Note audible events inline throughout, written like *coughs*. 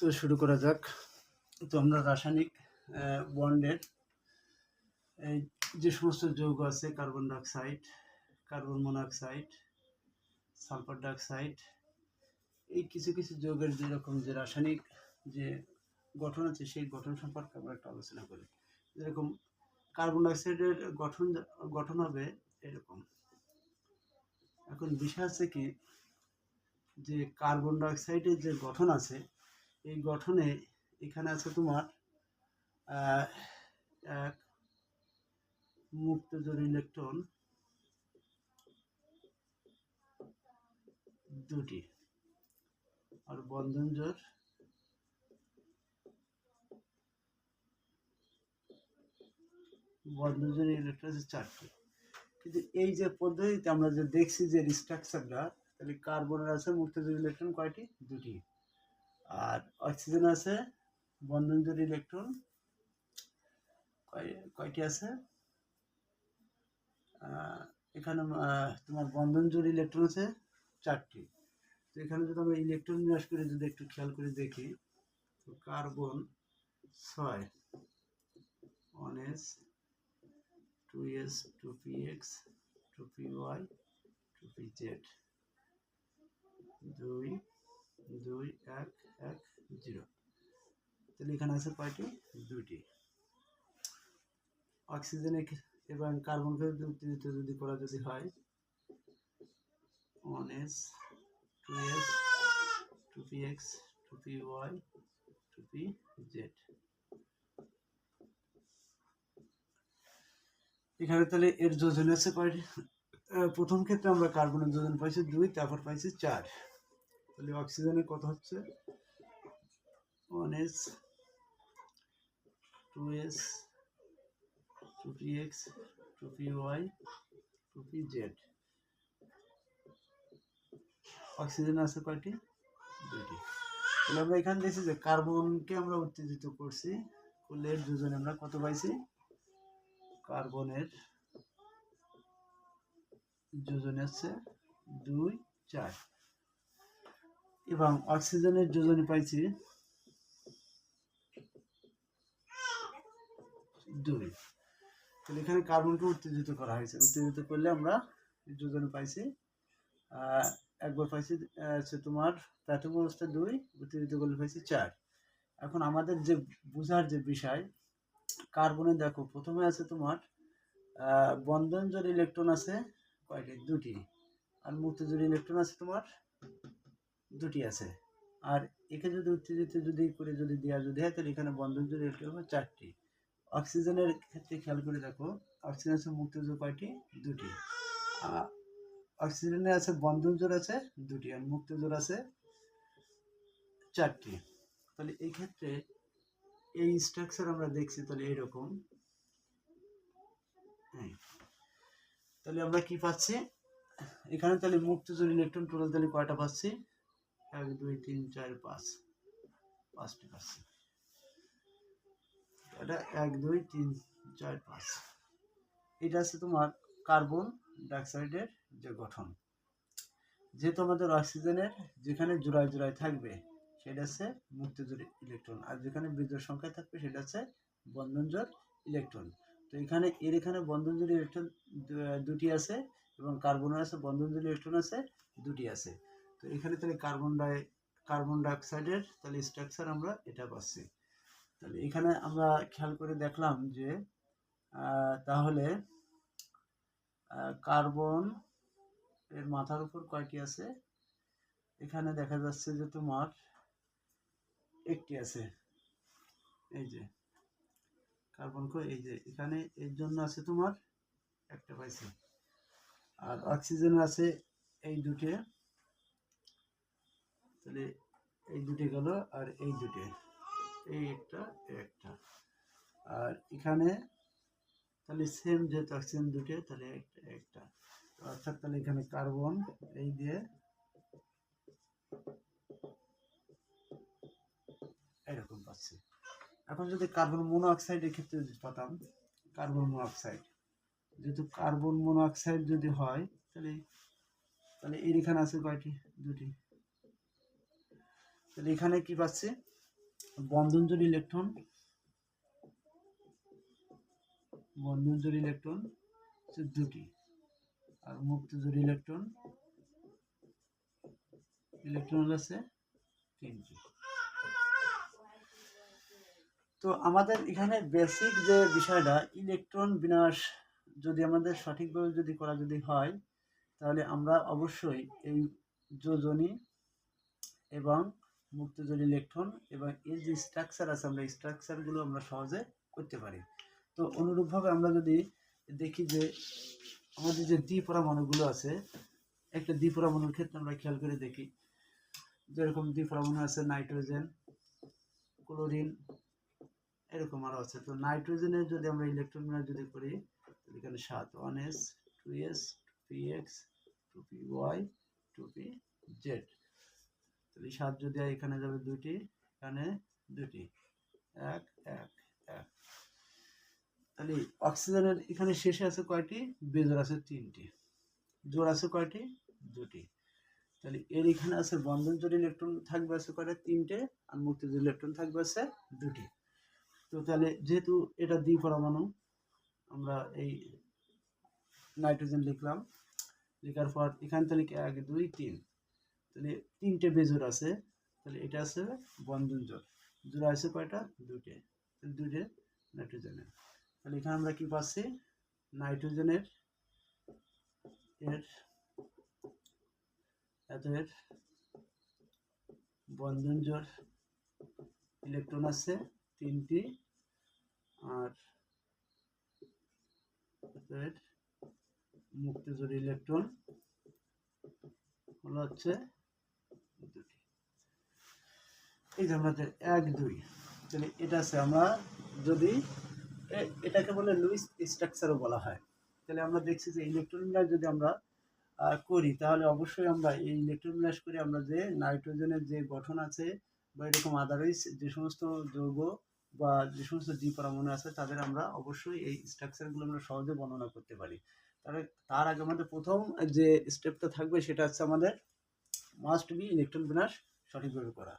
তো শুরু করা যাক। তো আমরা রাসায়নিক বন্ডের যে সমস্ত যৌগ আছে carbon dioxide carbon monoxide sulphur dioxide এই কিছু কিছু যৌগের যেরকম যে রাসায়নিক যে গঠন আছে, সেই গঠন সম্পর্কে আমরা একটা আলোচনা করি। যেরকম কার্বন ডাইঅক্সাইডের গঠন গঠন হবে এরকম। এখন বিষয় আছে কি, যে কার্বন ডাইঅক্সাইডের যে গঠন আছে এই গঠনে এখানে আছে তোমার এক মুক্ত জোর ইলেকট্রন, দুটি। আর বন্ধন জোর বন্ধন জোর ইলেকট্রন আছে চারটি। কিন্তু এই যে পদ্ধতিতে আমরা যে দেখছি যে স্ট্রাকচারটা তাহলে কার্বনের আছে মুক্ত জোর ইলেকট্রন কয়টি? দুটি। আর অক্সিজেন আছে, বন্ধন জোড় ইলেকট্রন কয়- কয়টি আছে? এখানে তোমার বন্ধন জোড় ইলেকট্রন আছে, চারটি। তো এখানে যদি আমরা ইলেকট্রন নিরাশ করে, যদি একটু খেয়াল করে দেখি, তো কার্বন ছয়। One S two S two P X two P Y two P Z দুই দুই, এক এক, জিরো। তাহলে এখানে আছে কয়টি? দুইটি। অক্সিজেনে এবং কার্বনকে যদি উত্তেজিত যদি করা যদি হয় one S two S two P X two P Y two P Z এখানে তাহলে এর যোজন আছে কয়টি? প্রথম ক্ষেত্রে আমরা কার্বনের যোজন পাইছি দুই, তারপর পাইছি চার। তাহলে অক্সিজেনের কত হচ্ছে। One S two S two P X two P Y two P Z oxygen আছে কয়টি? দুটি তাহলে আমরা এখানে দেখছি যে কার্বনকে আমরা উত্তেজিত করছি। এর দুজনে আমরা কত পাইছি? কার্বনের যোজনে আছে দুই, চার। এবং অক্সিজেনের যোজনে পাইছি দুই। তাহলে এখানে কার্বনকে উত্তেজিত করা হয়েছে। উত্তেজিত করলে আমরা যোজনে পাইছি। একবার পাইছি হচ্ছে তোমার প্রাথমিক অবস্থায় দুই উত্তেজিত করলে পাইছি চার। এখন আমাদের যে বোঝার যে বিষয় কার্বনে দেখো প্রথমে আছে তোমার আহ, বন্ধন জোর ইলেকট্রন আছে কয়টি? দুটি। আর মুক্ত জোর ইলেকট্রন আছে তোমার দুটি আছে। আর একে যদি উত্তেজিত যদি করে যদি দেওয়া যদি হয়, তাহলে এখানে বন্ধন জোর ইলেকট্রন হবে চারটি। অক্সিজেনের ক্ষেত্রে খেয়াল করে দেখো, অক্সিজেন আছে মুক্ত জোর কয়টি? দুটি। অক্সিজেনে আছে বন্ধন জোর আছে দুটি আর মুক্ত জোর আছে চারটি। তাহলে এই ক্ষেত্রে এই স্ট্রাকচার আমরা দেখছি তাহলে এইরকম। এই। তাহলে আমরা কি পাচ্ছি? এখানে তাহলে মুক্ত জোর ইলেকট্রন টোটাল তাহলে কয়টা পাচ্ছি? এক, দুই, তিন, চার, পাঁচ। পাঁচটি পাচ্ছি এটা এক, দুই, তিন, চার, পাঁচ। এটা আছে তোমার কার্বন ডাইঅক্সাইডের যে গঠন। যেহেতু আমাদের অক্সিজেনের যেখানে জোড়ায় জোড়ায় থাকবে, সেটা হচ্ছে মুক্ত জোর ইলেকট্রন। আর যেখানে বিজোড় সংখ্যায় থাকবে, সেটা হচ্ছে বন্ধন জোর ইলেকট্রন। তো এখানে, এর এখানে বন্ধন জোর ইলেকট্রন দুটি আছে এবং কার্বনের আছে বন্ধন জোর ইলেকট্রন আছে, দুটি আছে। তো এখানে তাহলে কার্বন ডাই কার্বন ডাইঅক্সাইডের তাহলে স্ট্রাকচার আমরা এটা পাচ্ছি। তাহলে এখানে আমরা খেয়াল করে দেখলাম যে তাহলে কার্বন এর মাথার উপর কয়টি আছে? এখানে দেখা যাচ্ছে যে তোমার একটি আছে। এই যে কার্বন কো এই যে, এখানে এর জন্য আছে তোমার একটা পাইছি। আর অক্সিজেন আছে এই দুটে। তাহলে এই দুটে গেল আর এই দুটি। এই একটা একটা। আর এখানে তাহলে সেম যেহেতু অক্সিজেন দুটে, তাহলে একটা একটা। অর্থাৎ তাহলে এখানে কার্বন এই দিয়ে এরকম পাচ্ছি। এখন যদি কার্বন মনোঅক্সাইডের ক্ষেত্রে যদি পাতাম কার্বন মনোঅক্সাইড যেহেতু কার্বন মনোঅক্সাইড যদি হয়, তাহলে তাহলে এর এখানে আছে কয়টি? দুটি। তাহলে এখানে কি পাচ্ছি? বন্ধন জোড় ইলেকট্রন। বন্ধন জোড় ইলেকট্রন দুটি। আর মুক্ত জোড় ইলেকট্রন ইলেকট্রন আছে তিনটি। তো আমাদের এখানে বেসিক যে বিষয়টা, ইলেকট্রন বিনাশ যদি আমাদের সঠিকভাবে যদি করা যদি হয়, তাহলে আমরা অবশ্যই এই যোজনী এবং মুক্তজনী ইলেকট্রন এবং এর যে স্ট্রাকচার আছে, আমরা এই স্ট্রাকচারগুলো আমরা সহজে করতে পারি। তো অনুরূপভাবে আমরা যদি দেখি যে আমাদের যে দ্বি পরমাণুগুলো আছে, একটা দ্বি পরমাণুর ক্ষেত্রে আমরা খেয়াল করে দেখি, যেরকম দ্বি পরমাণু আছে নাইট্রোজেন, ক্লোরিন, এরকম আরও আছে। তো নাইট্রোজেনের যদি আমরা ইলেকট্রন যদি করি এখানে সাত one S two S two P X two P Y two P Z তাহলে সাত যদি এখানে যাবে দুইটি, এখানে দুটি এক এক এক। তাহলে অক্সিজেনের এখানে শেষে আছে কয়টি? বেজোর আছে তিনটি। জোর আছে কয়টি? দুটি। তাহলে এর এখানে আছে বন্ধন জোর ইলেকট্রন থাকবে আছে কয়টা? তিনটে। আর মুক্তি জোর ইলেকট্রন থাকবে আছে দুটি। তো তাহলে যেহেতু এটা দ্বি পরমাণু, আমরা এই নাইট্রোজেন লিখলাম। লেখার পর এখান থেকে এক, দুই, তিন। তাহলে তিনটে বেজোর আছে, তাহলে এটা আছে বন্ধন জোর জোর আছে কয়টা? দুটে তাহলে দুটে নাইট্রোজেনের। তাহলে এখানে আমরা কি পাচ্ছি? নাইট্রোজেনের এর, এদের বন্ধন জোর ইলেকট্রন আছে তিনটি, আর এদের মুক্ত জোর ইলেকট্রন হলো হচ্ছে দুটি এই যে আমাদের এক, দুই, তাহলে এটা আছে আমরা যদি এটাকে বলে লুইস স্ট্রাকচারও বলা হয়। তাহলে আমরা দেখছি যে ইলেকট্রন যদি আমরা করি, তাহলে অবশ্যই আমরা এই ইলেকট্রন করে আমরা যে নাইট্রোজেনের যে গঠন আছে বা এরকম আদারওয়াইজ যে সমস্ত যৌগ বা যে সমস্ত দ্বি পরমাণু আছে, তাদের আমরা অবশ্যই এই স্ট্রাকচারগুলো আমরা সহজে বর্ণনা করতে পারি। তাহলে তার আগে আমাদের প্রথম যে স্টেপটা থাকবে, সেটা হচ্ছে আমাদের মাস্ট বি ইলেকট্রন বিন্যাস সঠিকভাবে করা।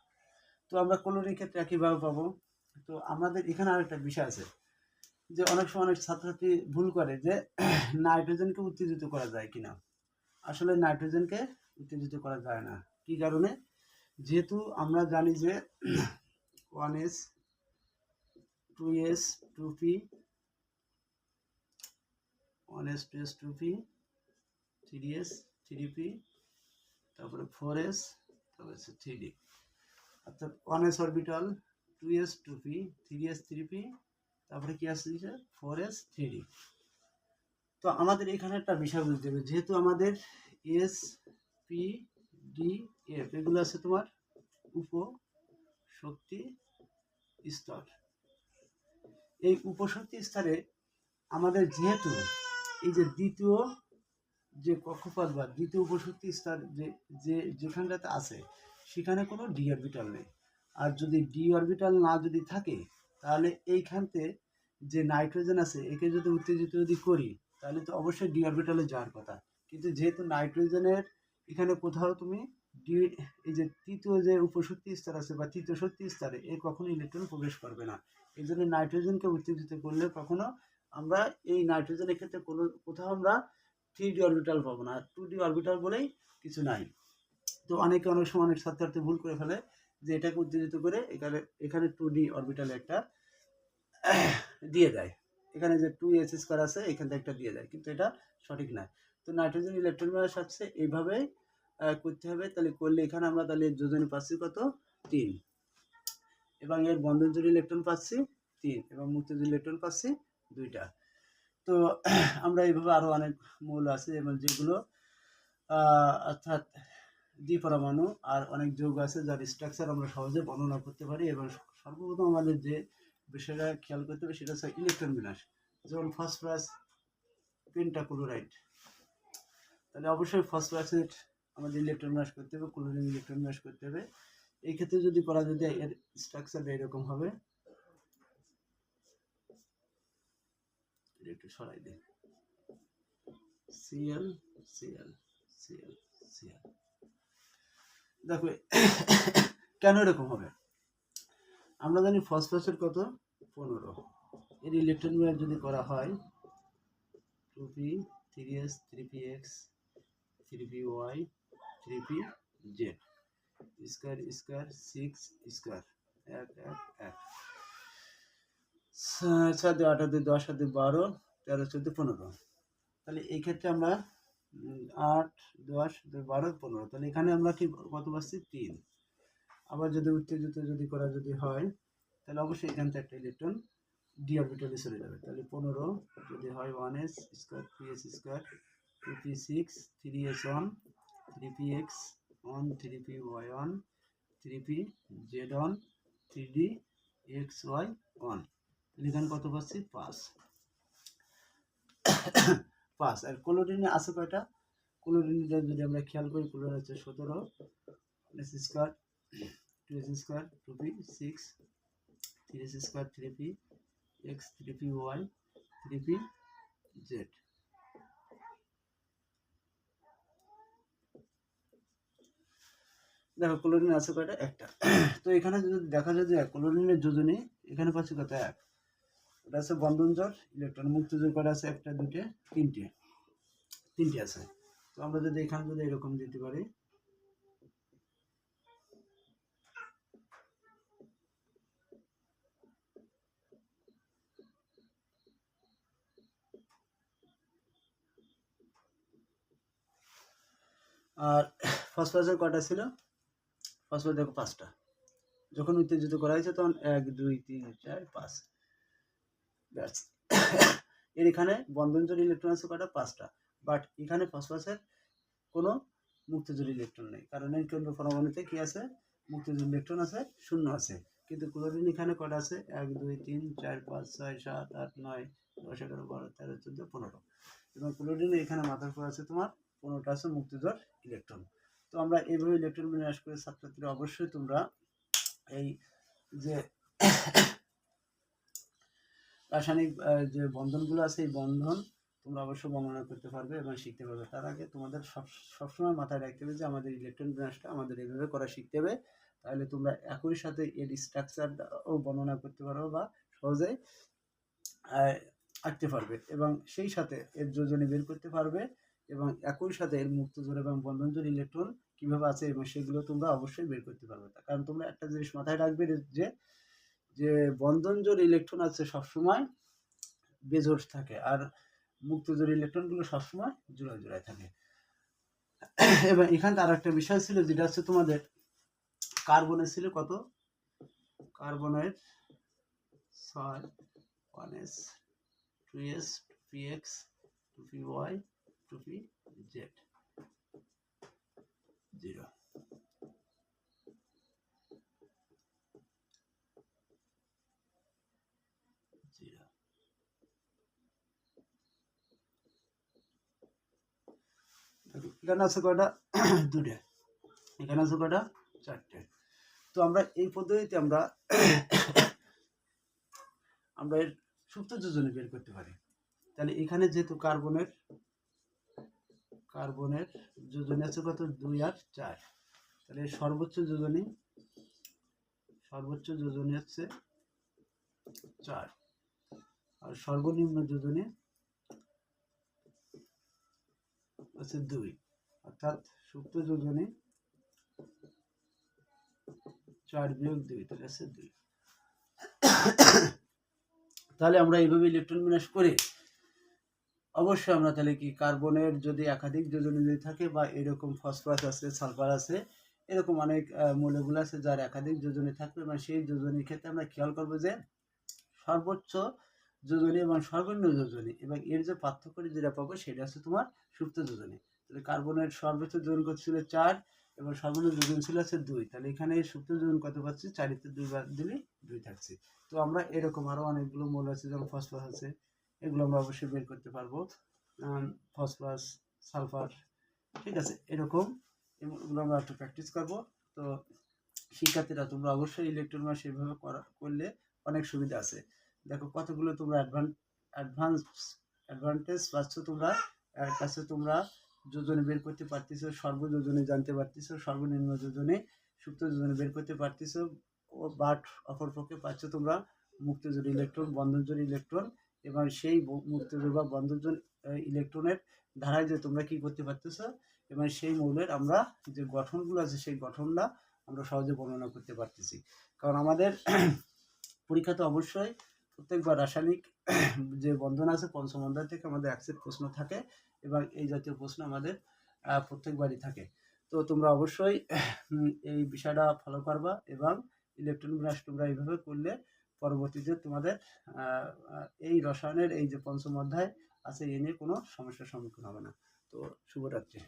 তো আমরা কলোরির ক্ষেত্রে একইভাবে পাবো। তো আমাদের এখানে আরেকটা বিষয় আছে, যে অনেক সময় অনেক ছাত্রছাত্রী ভুল করে যে *clears throat* নাইট্রোজেনকে উত্তেজিত করা যায় কিনা। আসলে নাইট্রোজেনকে উত্তেজিত করা যায় না। কি কারণে? যেহেতু আমরা জানি যে one S two S two P one S two S two P three S three P তারপরে ফোর এস তারপরে থ্রি ডি অর্থাৎ one S orbital two S two P three S three P তারপরে কি আসছে four S three D তো আমাদের এখানে একটা বিষয় বুঝতে হবে, যেহেতু আমাদের এস পি ডি এফ এগুলো আছে তোমার উপ শক্তি স্তর। এই উপশক্তি স্তরে আমাদের যেহেতু এই যে দ্বিতীয় যে কক্ষপথ বা দ্বিতীয় উপশক্তি স্তর যে যে, যেখানটাতে আছে সেখানে কোনো ডি অরবিটাল নেই। আর যদি ডি অরবিটাল না যদি থাকে, তাহলে এইখানতে যে নাইট্রোজেন আছে, একে যদি উত্তেজিত যদি করি, তাহলে তো অবশ্যই ডি অরবিটালে যাওয়ার কথা। কিন্তু যেহেতু নাইট্রোজেনের এখানে কোথাও তুমি ডি এই যে তৃতীয় যে উপশক্তি স্তর আছে বা তৃতীয় শক্তি স্তরে, এ কখনো ইলেকট্রন প্রবেশ করবে না। এই জন্য নাইট্রোজেনকে উত্তেজিত করলে কখনো আমরা এই নাইট্রোজেনের ক্ষেত্রে কোনো, কোথাও আমরা থ্রি ডি অরবিটাল পাবো না। টু ডি অরবিটাল বলেই কিছু নাই। তো অনেকে অনেক সময় অনেক ছাত্রার্থী ভুল করে ফেলে যে এটাকে উত্তেজিত করে এখানে এখানে টু ডি অরবিটাল একটা *coughs* দিয়ে দেয়। এখানে যে টু এস স্কোয়ার আছে, এখান থেকে একটা দিয়ে দেয়, কিন্তু এটা সঠিক নয়। তো নাইট্রোজেন ইলেকট্রন মেলার সাথে এইভাবেই করতে হবে। তাহলে করলে এখানে আমরা তাহলে যোজনী পাচ্ছি কত? তিন। এবং এর বন্ধন জুড়ে ইলেকট্রন পাচ্ছি তিন, এবং মুক্ত ইলেকট্রন পাচ্ছি দুইটা। তো *coughs* আমরা এইভাবে আরও অনেক মৌল আছে এবং যেগুলো অর্থাৎ দ্বিপরমাণু আর অনেক যৌগ আছে যার স্ট্রাকচার আমরা সহজে বর্ণনা করতে পারি এবং সর্বপ্রথম আমাদের যে বিষয়টা খেয়াল করতে হবে সেটা হচ্ছে ইলেকট্রন বিন্যাস যেমন ফসফরাস পেন্টাক্লোরাইড তাহলে অবশ্যই ফসফরাসের আমাদের ইলেকট্রন বিন্যাস করতে হবে ক্লোরিন ইলেকট্রন বিন্যাস করতে হবে। এই ক্ষেত্রে যদি করা যদি এর স্ট্রাকচারটা এরকম হবে। একটু সরাই দিই। সিএল সিএল সিএল সিএল দেখো, কেন এরকম হবে? আমরা জানি ফসফরাসের কত? পনেরো। এর ইলেকট্রন বিন্যাস যদি করা হয় two P three S three P X three P Y three P Z square square six square এক এক এক। দুই আট দুই দশ দুই বারো, তেরো, চোদ্দ, পনেরো। তাহলে এই ক্ষেত্রে আমরা আট, দশ বারো, পনেরো। তাহলে এখানে আমরা কি কত পাচ্ছি? তিন। আবার যদি উত্তেজিত যদি করা যদি হয়, তাহলে অবশ্যই এখান থেকে একটা ইলেকট্রন ডি অরবিটালে চলে যাবে। তাহলে পনেরো যদি হয় one S square three S square two P six three S one three P X one three P Y one three P Z one three D X Y one এখানে কত পাচ্ছি? পাঁচ। পাঁচ আর কোলোডিনে আছে কয়টা? কোলোডিনটা যদি আমরা খেয়াল করি কোলোডিন হচ্ছে সতেরো S square two S square two P six three S square three P X three P Y three P Z দেখো ক্লোরিন আছে কয়টা? একটা। তো এখানে যদি দেখা যায় যে ক্লোরিনের যোজনী, এখানে পাচ্ছি কত? এক। এটা আছে বন্ধন জোর ইলেকট্রন মুক্ত জোর আছে একটা দুটে তিনটে তিনটে আছে। তো আমরা যদি এখানে যদি এরকম দিতে পারি, আর ফসফরাসের কটা ছিল? ফসফরাস দেখো পাঁচটা। যখন উত্তেজিত করা হয়েছে তখন এক, দুই, তিন, চার, পাঁচ। ব্যাস। এর এখানে বন্ধনজোড় ইলেকট্রন আছে কটা পাঁচটা। বাট এখানে ফসফরাসের কোনো মুক্তজোড় ইলেকট্রন নেই। কারণ এই কেন্দ্র পরমাণুতে কি আছে? মুক্তজোড় ইলেকট্রন আছে, শূন্য আছে। কিন্তু ক্লোরিন এখানে কটা আছে? এক, দুই, তিন, চার, পাঁচ, ছয়, সাত, আট, নয়, দশ, এগারো, বারো, তেরো, চোদ্দ, পনেরো। এবং ক্লোরিনে এখানে মাথার পর আছে তোমার পনেরোটা আছে মুক্তিজোড় ইলেকট্রন তো আমরা এইভাবে ইলেকট্রন বিন্যাস করে ছাত্রছাত্রীরা অবশ্যই তোমরা এই যে রাসায়নিক যে বন্ধনগুলো আছে এই বন্ধন তোমরা অবশ্যই বর্ণনা করতে পারবে এবং শিখতে পারবে। তার আগে তোমাদের সব সবসময় মাথায় রাখতে হবে যে আমাদের ইলেকট্রন বিন্যাসটা আমাদের এভাবে করা শিখতে হবে। তাহলে তোমরা একই সাথে এর স্ট্রাকচারও বর্ণনা করতে পারো বা সহজেই আহ, আঁকতে পারবে এবং সেই সাথে এর যোজনী বের করতে পারবে এবং একই সাথে এর মুক্তজোর এবং বন্ধন বন্ধনজোর ইলেকট্রন কীভাবে আছে এবং সেগুলো তোমরা অবশ্যই বের করতে পারবে। কারণ তোমরা একটা জিনিস মাথায় রাখবে যে যে বন্ধনজোর ইলেকট্রন আছে সবসময় বেজোর থাকে আর মুক্তজোর ইলেকট্রনগুলো সবসময় জোড়ায় জোড়ায় থাকে। এবং এখানে আর একটা বিষয় ছিল যেটা হচ্ছে তোমাদের কার্বনের ছিল কত? কার্বনের ছয় one S two S P X two P Y two P Z zero zero এখানে আছে কয়টা দুটো। এখানে চারটে। তো আমরা এই পদ্ধতিতে আমরা *clears throat* আমরা এর সুপ্ত যোজনী বের করতে পারি। তাহলে এখানে যেহেতু কার্বনের কার্বনের যোজনী আছে কত? দুই আর চার। তাহলে সর্বোচ্চ যোজনী সর্বোচ্চ যোজনী হচ্ছে চার। আর সর্বনিম্ন যোজনী হচ্ছে দুই। অর্থাৎ সুপ্ত যোজনে চার বিয়োগ দুই, তাহলে হচ্ছে দুই। তাহলে আমরা এইভাবে ইলেকট্রন বিন্যাস করে অবশ্যই আমরা তাহলে কি কার্বনের যদি একাধিক যোজনী যদি থাকে বা এরকম ফসফরাস আছে সালফার আছে, এরকম অনেক মৌলগুলো আছে যার একাধিক যোজনী থাকবে মানে সেই যোজনীর ক্ষেত্রে আমরা খেয়াল করব যে সর্বোচ্চ যোজনী এবং সর্বনিম্ন যোজনী এবং এর যে পার্থক্য যেটা পাবো সেটা হচ্ছে তোমার সুপ্ত যোজনী। তাহলে কার্বনের সর্বোচ্চ যোজন কত ছিল? চার এবং সর্বনিম্ন যোজন ছিল হচ্ছে দুই। তাহলে এখানে সুপ্ত যোজন কত পাচ্ছি? চারিতে দুই বার দিলে দুই থাকছে। তো আমরা এরকম আরও অনেকগুলো মৌল আছে, যেমন ফসফরাস আছে। এগুলো আমরা অবশ্যই বের করতে পারব। ফসফরাস সালফার, ঠিক আছে, এরকম এগুলো আমরা একটু প্র্যাকটিস করব। তো শিক্ষার্থীরা তোমরা অবশ্যই ইলেকট্রন মাস সেভাবে করা, করলে অনেক সুবিধা আছে। দেখো কতগুলো তোমরা অ্যাডভান্স অ্যাডভান্টেজ পাচ্ছ তোমরা, এর কাছে তোমরা যোজনে বের করতে পারতেছো সর্বযোজনে জানতে পারতেছো, সর্বনিম্ন যোজনে, সুপ্ত যোজনে বের করতে পারতেছো, ও বাট অপরপক্ষে পাচ্ছ তোমরা মুক্তজোর ইলেকট্রন বন্ধনজোর ইলেকট্রন এবং সেই মুক্তজোর বা বন্ধনজোর ইলেকট্রনের ধারায় যে তোমরা কি করতে পারতেছো এবং সেই মৌলের আমরা যে গঠনগুলো আছে সেই গঠনটা আমরা সহজে বর্ণনা করতে পারতেছি। কারণ আমাদের *clears throat* পরীক্ষা তো অবশ্যই প্রত্যেকবার রাসায়নিক, *clears throat* যে বন্ধন আছে পঞ্চম অধ্যায় থেকে আমাদের একসেট প্রশ্ন থাকে এবং এই জাতীয় প্রশ্ন আমাদের প্রত্যেকবারই থাকে। তো তোমরা অবশ্যই *clears throat* এই বিষয়টা ফলো করবা এবং ইলেকট্রন বিন্যাস তোমরা এইভাবে করলে পরবর্তীতে তোমাদের এই রসায়নের এই যে পঞ্চম অধ্যায় আছে, এ নিয়ে কোনো সমস্যার সম্মুখীন হবে না। তো শুভরাত্রি।